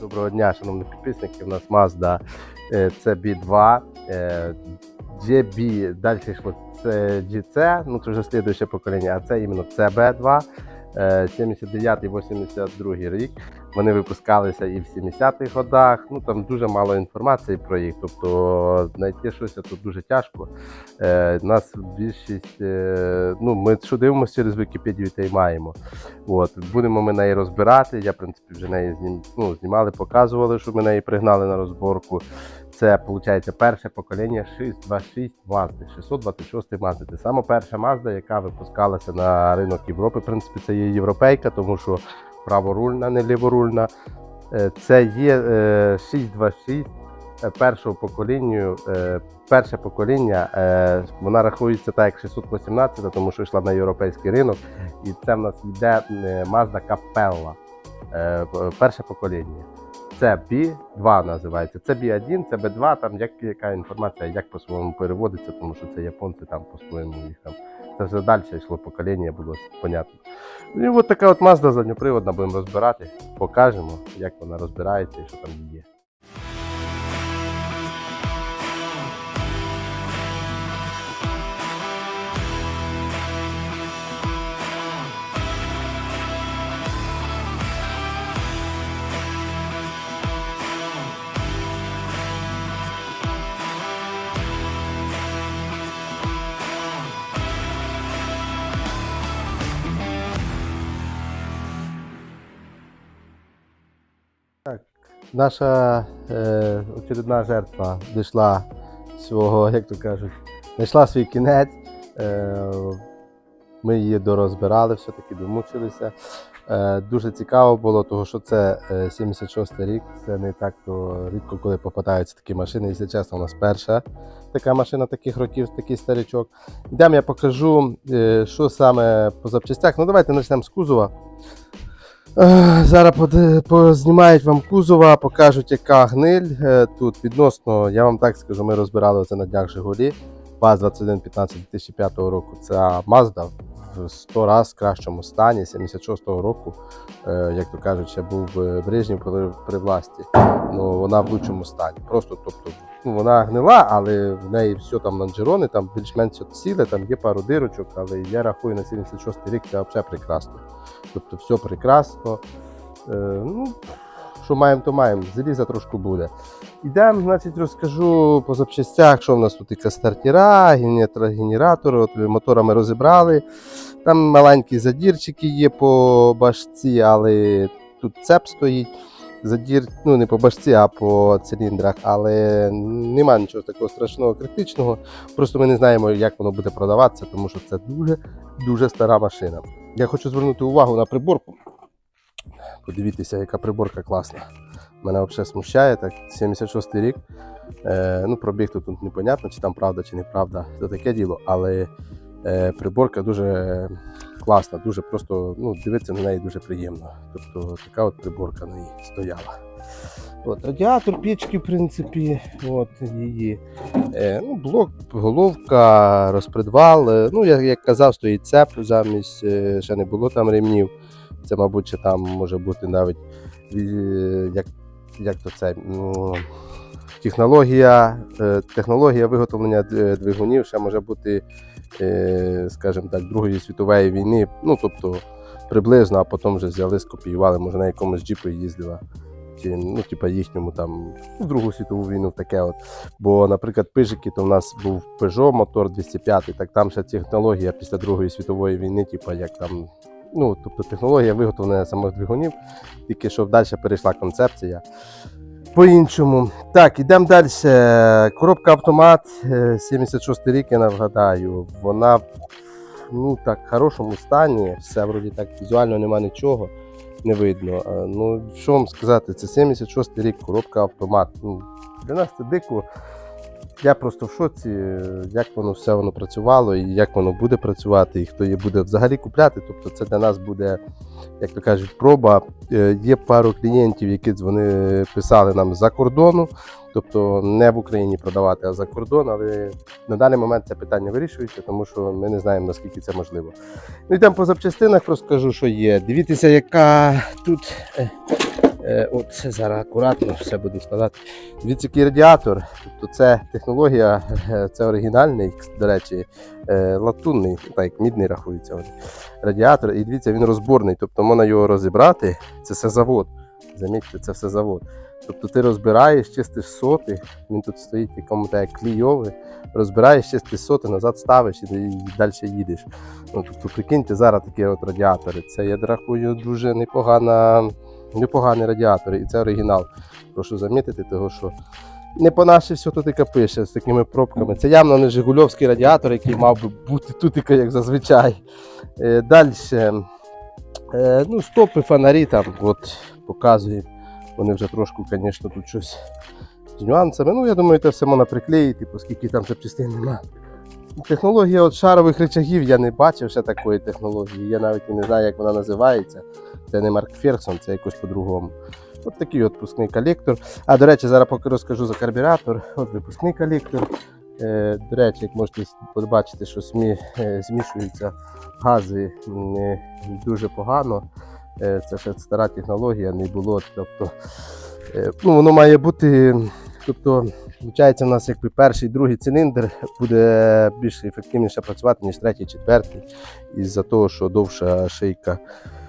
Доброго дня, шановні підписники. У нас Mazda е, CB2, е, GB, далі йшло це GC, ну це вже слідуюче покоління, а це іменно CB2, е, 79-82 рік. Вони випускалися і в 70-х годах. Ну там дуже мало інформації про їх. Тобто знайти щось тут дуже тяжко. Е, нас більшість, е, ну ми що дивимося через Вікіпедію та й маємо. От, будемо ми неї розбирати. Я, в принципі, вже неї знім, ну, знімали, показували, що ми неї пригнали на розборку. Це, виходить, перше покоління 626 Mazda, 626 Mazda. Це саме перша Mazda, яка випускалася на ринок Європи. В принципі, це є європейка, тому що праворульна, не ліворульна. Е, Це є е, 626 е, першого покоління. е, Перше покоління, е, вона рахується так як 618, тому що йшла на європейський ринок. І це в нас йде е, Mazda Capella, е, перше покоління. Це B2 називається. Це B1, це B2, там як, яка інформація, як по-своєму переводиться, тому що це японці там по-своєму їх там. Це вже далі йшло покоління, було понятно. І от така от Mazda задньоприводна будемо розбирати, покажемо, як вона розбирається і що там є. Наша е, очередна жертва дійшла свого, як то кажуть, знайшла свій кінець. Е, ми її дорозбирали, все-таки домучилися. Е, дуже цікаво було, тому що це е, 76 рік. Це не так то рідко, коли попадаються такі машини. Якщо чесно, у нас перша така машина таких років, такий старичок. Йдемо, я покажу, е, що саме по запчастях. Ну, давайте почнемо з кузова. Е, Зараз познімають вам кузова, покажуть, яка гниль е, тут відносно, я вам так скажу, ми розбирали це на днях Жигулі. ВАЗ-2115 2005 року. Це Mazda в 100 раз кращому стані 76-го року. Е, Як то кажуть, ще був Брежнєв при, власті. Ну, вона в лучшому стані. Просто, тобто, ну, вона гнила, але в неї все там лонжерони, там більш-менш ціле, там є пару дирочок, але я рахую на 76-й рік це взагалі прекрасно. Тобто все прекрасно. Е, ну, що маємо, то маємо. Заліза трошки буде. Ідемо, значить, розкажу по запчастях, що в нас тут і стартера, генератор, генератор, от мотора розібрали. Там маленькі задірчики є по башці, але тут цеп стоїть. Задір, ну не по башці, а по циліндрах, але нема нічого такого страшного критичного. Просто ми не знаємо, як воно буде продаватися, тому що це дуже дуже стара машина. Я хочу звернути увагу на приборку. Подивіться, яка приборка класна. Мене взагалі смущає, так 76 рік. Е, ну, пробіг тут, непонятно, чи там правда, чи неправда, це таке діло, але е, приборка дуже класна, дуже просто ну, дивитися на неї дуже приємно. Тобто така от приборка на ній стояла. От, радіатор печки, в принципі, от її. Е, ну, блок, головка, розпредвал. Е, ну, як, як казав, стоїть цеп замість, е, ще не було там ремнів. Це, мабуть, ще там може бути навіть е, як, як то це. Ну, технологія, е, технологія виготовлення двигунів ще може бути, е, скажімо так, Другої світової війни. Ну, тобто приблизно, а потім вже взяли, скопіювали, може на якомусь джіпі їздила. Чи, ну, типа їхньому там в Другу світову війну таке от. Бо, наприклад, пижики, то в нас був Peugeot мотор 205, так там ще технологія після Другої світової війни, типа як там. Ну, тобто технологія виготовлення самих двигунів, тільки що далі перейшла концепція. По-іншому. Так, ідемо далі. Коробка автомат, е, 76 рік, я нагадаю. Вона в ну, так, хорошому стані, все вроді так візуально нема нічого, не видно. Ну, що вам сказати, це 76-й рік, коробка автомат. Ну, для нас це дико. Я просто в шоці, е, як воно все воно працювало і як воно буде працювати, і хто її буде взагалі купляти. Тобто це для нас буде, як то кажуть, проба. Е, Є пару клієнтів, які вони писали нам за кордону, тобто не в Україні продавати, а за кордон. Але на даний момент це питання вирішується, тому що ми не знаємо наскільки це можливо. Ну йдемо по запчастинах, розкажу, що є. Дивіться, яка тут. Е, От зараз акуратно все буду складати. Дивіться, який радіатор. Тобто це технологія, е, це оригінальний, до речі, е, латунний, так як мідний рахується. от, Радіатор. І дивіться, він розборний, тобто можна його розібрати. Це все завод. Замітьте, це все завод. Тобто ти розбираєш, чистиш соти, він тут стоїть в якому так клійовий, розбираєш, чистиш соти, назад ставиш і далі їдеш. Ну, тобто, прикиньте, зараз такі от радіатори. Це я рахую дуже непогана, непогані радіатори, і це оригінал. Прошу замітити, того що не по нашій все тут і пише з такими пробками. Це явно не Жигульовський радіатор, який мав би бути тут, як зазвичай. Е, Далі. Е, ну, стопи, фонарі там от, показують. Вони вже трошки, звісно, тут щось з нюансами. Ну, я думаю, це все можна приклеїти, оскільки там запчастин нема. Технологія от шарових речагів я не бачив ще такої технології. Я навіть не знаю, як вона називається. Це не Марк Ферсон, це якось по-другому. От такий от пускний колектор. А до речі, зараз поки розкажу за карбюратор. От випускний колектор. Е, до речі, як можете побачити, що смі, е, змішуються гази дуже погано. Е, це ще стара технологія, не було. Тобто, е, ну, воно має бути. Тобто, виходить, у нас якби перший, другий циліндр буде більш ефективніше працювати, ніж третій, четвертий, із-за того, що довша шийка, е,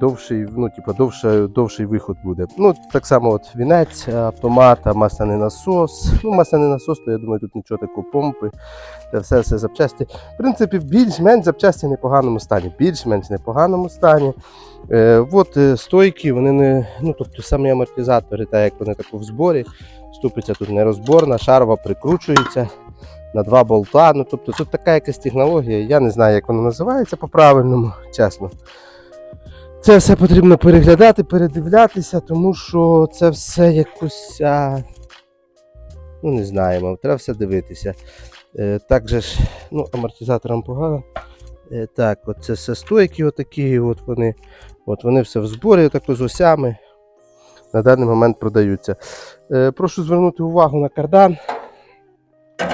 довший, ну, типу, довше, довший виход буде. Ну, так само от вінець, автомат, масляний насос. Ну, масляний насос, то я думаю, тут нічого такого помпи, це все, все запчасті. В принципі, більш-менш запчасті в непоганому стані. Більш-менш непоганому стані. Е, от е, стойки, вони не, ну тобто самі амортизатори, так як вони таку в зборі, ступиця тут нерозборна, шарова прикручується на два болта. Ну, тобто тут така якась технологія, я не знаю, як вона називається по-правильному, чесно. Це все потрібно переглядати, передивлятися, тому що це все якось. А... Ну, не знаємо, треба все дивитися. Е, так же ж, ну, амортизаторам погано. Е, так, от це все стойки отакі, от вони, от вони все в зборі, отако з осями. На даний момент продаються. Е, прошу звернути увагу на кардан,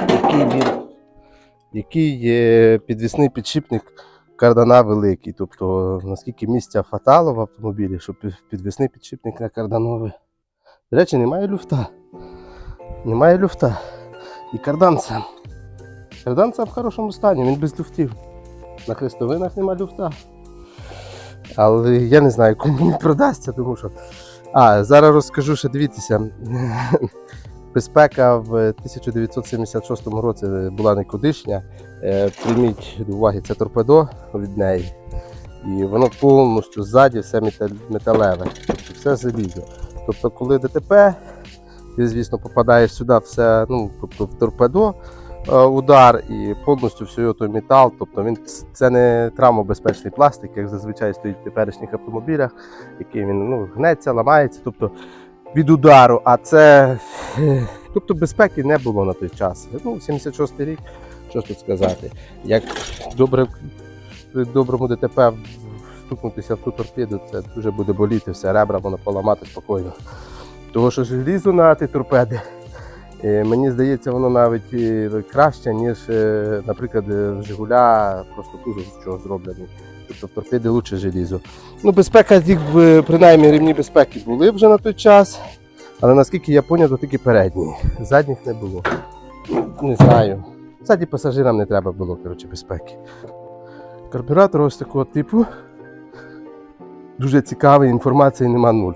який він, який є підвісний підшипник кардана великий. Тобто наскільки місця хватало в автомобілі, щоб під- підвісний підшипник на кардановий. До речі, немає люфта. Немає люфта. І кардан сам. Кардан сам в хорошому стані, він без люфтів. На хрестовинах нема люфта. Але я не знаю, кому він продасться, тому що. А, зараз розкажу, що дивіться. Безпека в 1976 році була никудишня. Е, Прийміть до уваги, це торпедо від неї. І воно повністю ззаді все металеве, все залізо. Тобто, коли ДТП, ти, звісно, попадаєш сюди, все, ну, тобто в торпедо, е, удар і повністю все той метал. Тобто він це не травмобезпечний пластик, як зазвичай стоїть в теперішніх автомобілях, який він ну, гнеться, ламається. Тобто від удару, а це тобто безпеки не було на той час. Ну, 76-й рік, що ж тут сказати. Як добре при доброму ДТП стукнутися в ту торпеду, це дуже буде боліти, все ребра можна поламати спокійно. Того що желізо на ті торпеди. е, Мені здається, воно навіть е, краще, ніж, е, наприклад, в Жигуля просто кузов з чого зроблений. Тобто торпеди лучше желізо. Ну, безпека, принаймні рівні безпеки були вже на той час, але наскільки я зрозумів, то тільки передні. Задніх не було. Не знаю. Ззаді пасажирам не треба було, коротше, безпеки. Карбюратор ось такого типу. Дуже цікавий, інформації нема нуль.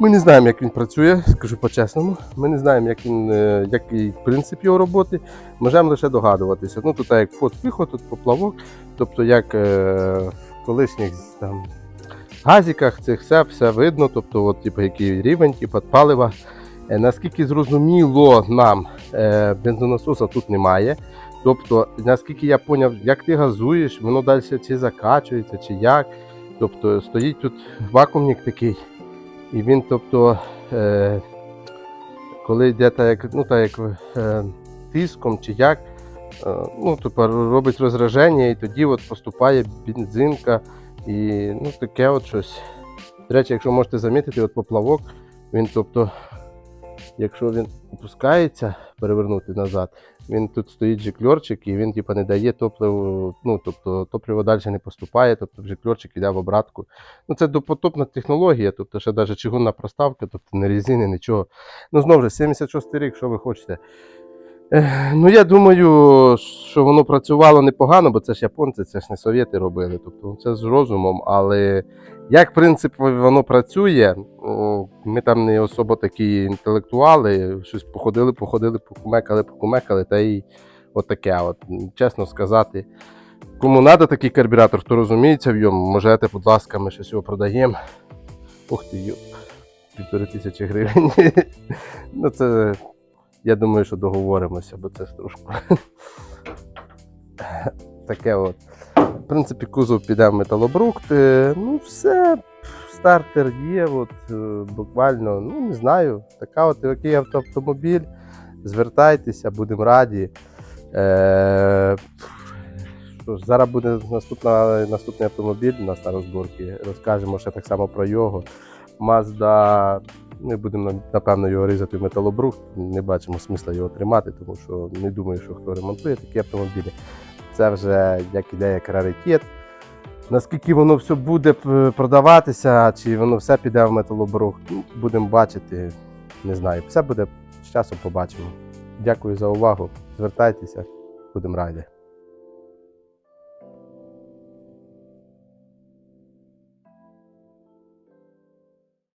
Ми не знаємо, як він працює, скажу по-чесному. Ми не знаємо, як він, е, який принцип його роботи. Можемо лише догадуватися. Ну, тут як вход-виход, тут поплавок, тобто як е, в колишніх там, газиках цих все, все видно, тобто, от, типу, який рівень, типу, палива. Е, наскільки зрозуміло нам, бензонасоса тут немає. Тобто, наскільки я зрозумів, як ти газуєш, воно далі чи закачується, чи як. Тобто стоїть тут вакуумник такий, і він, тобто, е, коли йде так, як, ну, так, як е, тиском чи як, е, ну, тобто, робить розраження, і тоді от поступає бензинка і ну, таке от щось. До речі, якщо можете замітити, от поплавок, він, тобто, якщо він опускається, перевернути назад, він тут стоїть жикльорчик і він типу, не дає топливу, ну, тобто топливо далі не поступає, тобто жикльорчик йде в обратку. Ну, це допотопна технологія, тобто ще навіть чигунна проставка, тобто не резини, нічого. Ну, знову ж, 76 рік, що ви хочете. Ну, я думаю, що воно працювало непогано, бо це ж японці, це ж не совєти робили. Тобто це з розумом, але як в принципі воно працює, ми там не особо такі інтелектуали, щось походили, походили, покумекали, покумекали, та й отаке. От, чесно сказати. Кому треба такий карбюратор, хто розуміється в ньому, можете, будь ласка, ми щось його продаємо. Ух ти, йоп, півтори тисячі гривень. ну, це, я думаю, що договоримося, бо це ж трошки. Таке от. В принципі, кузов піде в металобрухт. Е, Ну, все, стартер є, от, е, буквально, ну не знаю. Така от авто- автомобіль. Звертайтеся, будемо раді. Е, що ж, зараз буде наступна, наступний автомобіль на старозборки. Розкажемо ще так само про його. Mazda, ми будемо напевно його різати в металобрухт. Не бачимо смисла його тримати, тому що не думаю, що хто ремонтує такі автомобілі. Це вже як іде як раритет. Наскільки воно все буде продаватися, чи воно все піде в металобрухт, ну, будемо бачити. Не знаю. Все буде з часом побачимо. Дякую за увагу. Звертайтеся, будемо раді.